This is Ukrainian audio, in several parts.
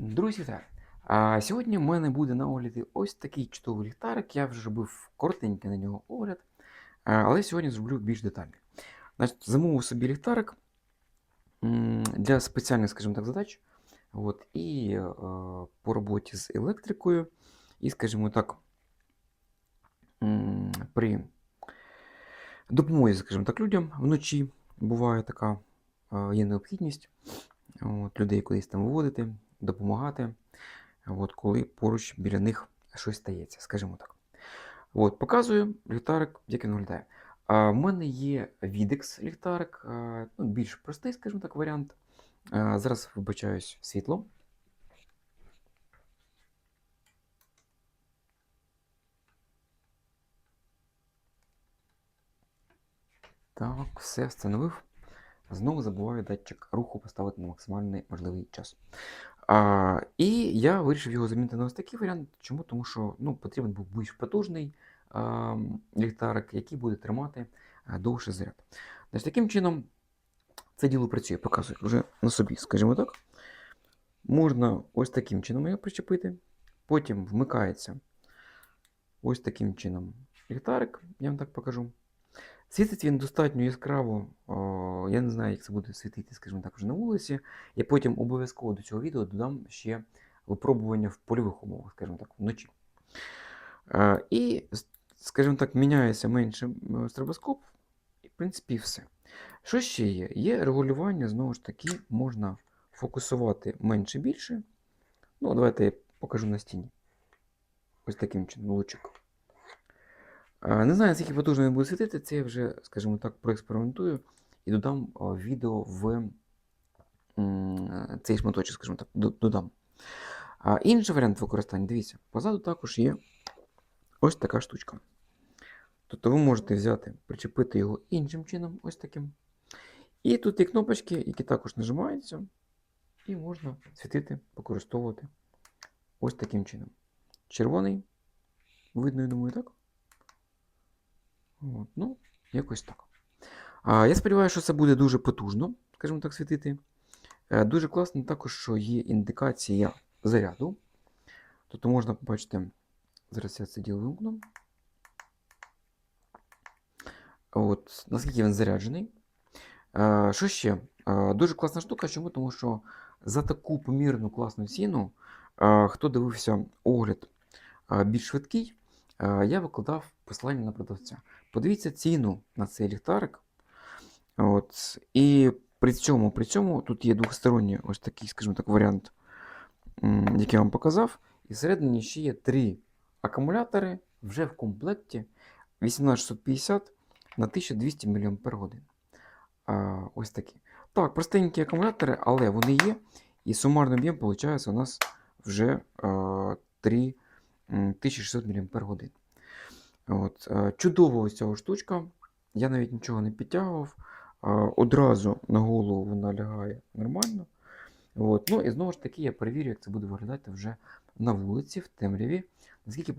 Друзі, вітаю! А сьогодні в мене буде на огляді ось такий чудовий ліхтарик. Я вже робив коротенький на нього огляд, але сьогодні зроблю більш детальний. Значить, замовив собі ліхтарик для спеціальних, скажімо так, задач. От, і е, по роботі з електрикою, і, скажімо так, при допомозі, скажімо так, людям вночі буває така е, є необхідність от, людей кудись там виводити, допомагати, от, коли поруч біля них щось стається, скажімо так. От, показую ліхтарик, як він виглядає. А, в мене є Videx ліхтарик, ну, більш простий, скажімо так, варіант. А, зараз вибачаюсь світло. Так, все встановив. Знову забуваю датчик руху поставити на максимальний можливий час. А, і я вирішив його замінити на ось такий варіант. Чому? Тому що ну, потрібен був більш потужний а, ліхтарик, який буде тримати довше заряд. Значить, таким чином це діло працює, показую вже на собі, скажімо так. Можна ось таким чином його причепити. Потім вмикається ось таким чином ліхтарик, я вам так покажу. Світить він достатньо яскраво. О, я не знаю, як це буде світити, скажімо так, вже на вулиці. Я потім обов'язково до цього відео додам ще випробування в польових умовах, скажімо так, вночі. Е, і, скажімо так, міняється менше стробоскоп, і, в принципі, все. Що ще є? Є регулювання, знову ж таки, можна фокусувати менше більше. Ну, давайте я покажу на стіні. Ось таким чином, лучик. Не знаю, наскільки потужно він буде світити, це я вже, скажімо так, проекспериментую і додам відео в цей шматочок, скажімо так, додам. Інший варіант використання, дивіться, позаду також є ось така штучка. Тобто ви можете взяти, причепити його іншим чином, ось таким. І тут є кнопочки, які також нажимаються, і можна світити, використовувати ось таким чином. Червоний, видно, я думаю, так? От, ну, якось так. А, я сподіваюся, що це буде дуже потужно, скажімо так, світити. Е, Дуже класно також, що є індикація заряду. Тобто можна побачити, зараз я це діло вимкну. От, наскільки він заряджений. Е, Що ще? Е, Дуже класна штука. Чому? Тому що за таку помірну класну ціну, хто дивився огляд більш швидкий, я викладав посилання на продавця. Подивіться ціну на цей ліхтарик. От. І при цьому, при цьому тут є двосторонній ось такий, скажімо так, варіант, який я вам показав. І всередині ще є три акумулятори вже в комплекті 18650 на 1200 мАч. А, ось такі. Так, простенькі акумулятори, але вони є. І сумарний об'єм виходить у нас вже а, 3600 мАч. От, е, чудова ось ця штучка. Я навіть нічого не підтягував. Одразу на голову вона лягає нормально. От. Ну і знову ж таки я перевірю, як це буде виглядати вже на вулиці, в темряві, наскільки е,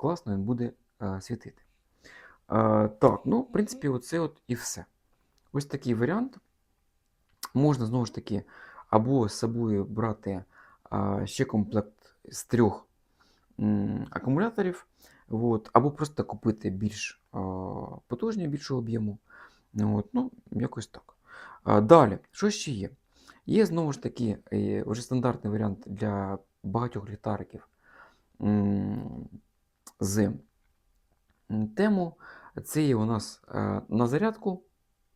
класно він буде е, світити. Е, Так, ну, в принципі, оце от і все. Ось такий варіант. Можна знову ж таки або з собою брати ще комплект з трьох акумуляторів, от, або просто купити більш потужні, більшого об'єму. От, ну, якось так. Далі, що ще є? Є знову ж таки е, вже стандартний варіант для багатьох ліхтариків з тему. Це є у нас е, на зарядку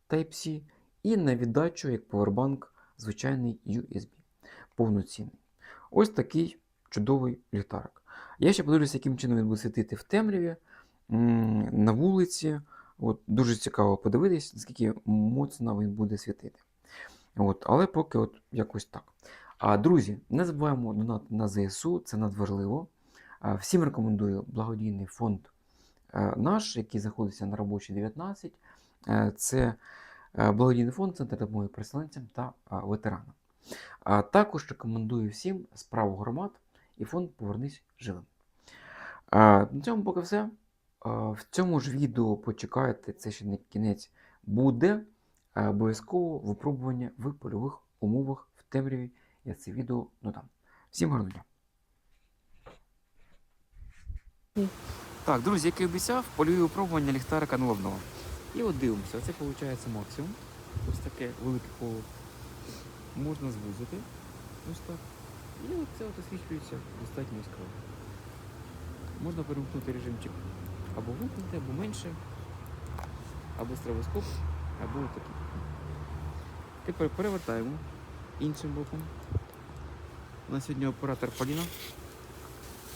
Type-C і на віддачу як повербанк звичайний USB повноцінний. Ось такий чудовий ліхтарик. Я ще подивлюся, яким чином він буде світити в темряві, на вулиці. От, дуже цікаво подивитись, наскільки моцно він буде світити. От, але поки от якось так. А, друзі, не забуваємо донати на ЗСУ, це надважливо. Всім рекомендую благодійний фонд е, наш, який знаходиться на робочій 19. Е, Це е, благодійний фонд Центр допомоги переселенцям та ветеранам. Також рекомендую всім справу громад і фонд Повернись живим. А, На цьому поки все. А, В цьому ж відео почекайте, це ще не кінець, буде обов'язково випробування в польових умовах в темряві. Я це відео додам. Всім гарного дня. Так, друзі, як і обіцяв, польові випробування ліхтарика наливного. І от дивимося, це виходить максимум. Ось таке велике коло. Можна звузити. Ось так. І от це от освітлюється достатньо яскраво. Можна перемкнути режимчик або вимкнути, або менше, або стробоскоп, або отакий. Тепер перевертаємо іншим боком. У нас сьогодні оператор Поліна.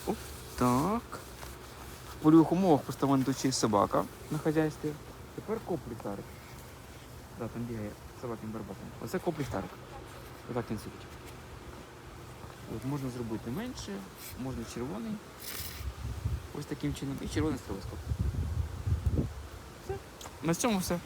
Оп, так. В польових умовах мене тут ще є собака на хазяйстві. Тепер коп ліхтарик. Да, там бігає собаким барбаком. Оце коп ліхтарик. Отак він світить. От можна зробити менше, можна червоний. Ось таким чином. І червоний стробоскоп. Все. На цьому все.